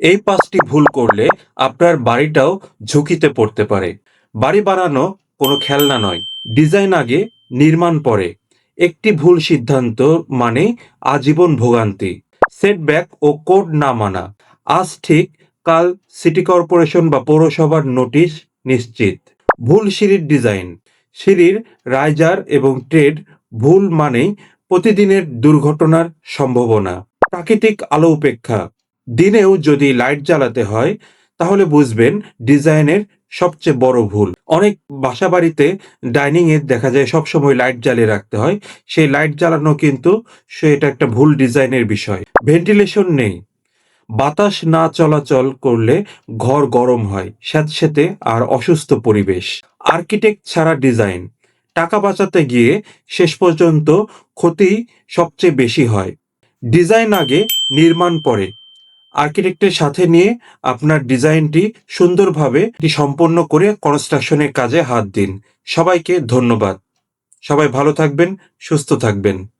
এই পাঁচটি ভুল করলে আপনার বাড়িটাও ঝুঁকিতে পড়তে পারে। বাড়ি বানানো কোনো খেলনা নয়, ডিজাইন আগে, নির্মাণ পরে। একটি ভুল সিদ্ধান্ত মানে আজীবন ভোগান্তি। সেটব্যাক ও কোড না মানা। আজ ঠিক, কাল সিটি কর্পোরেশন বা পৌরসভার নোটিশ নিশ্চিত। ভুল সিঁড়ির ডিজাইন। সিঁড়ির রাইজার এবং ট্রেড ভুল মানেই প্রতিদিনের দুর্ঘটনার সম্ভাবনা। প্রাকৃতিক আলো উপেক্ষা। দিনেও যদি লাইট জ্বালাতে হয়, তাহলে বুঝবেন ডিজাইনের সবচেয়ে বড় ভুল। অনেক বাসা বাড়িতে ডাইনিং এ দেখা যায় সবসময় লাইট জ্বালিয়ে রাখতে হয়। সেই লাইট জ্বালানো কিন্তু সে এটা একটা ভুল ডিজাইনের বিষয়। ভেন্টিলেশন নেই। বাতাস না চলাচল করলে ঘর গরম হয় স্যাঁতস্যাঁতে আর অসুস্থ পরিবেশ। আর্কিটেক্ট ছাড়া ডিজাইন। টাকা বাঁচাতে গিয়ে শেষ পর্যন্ত ক্ষতি সবচেয়ে বেশি হয়। ডিজাইন আগে, নির্মাণ পরে। আর্কিটেক্টের সাথে নিয়ে আপনার ডিজাইনটি সুন্দরভাবে সম্পন্ন করে কনস্ট্রাকশনের কাজে হাত দিন। সবাইকে ধন্যবাদ। সবাই ভালো থাকবেন, সুস্থ থাকবেন।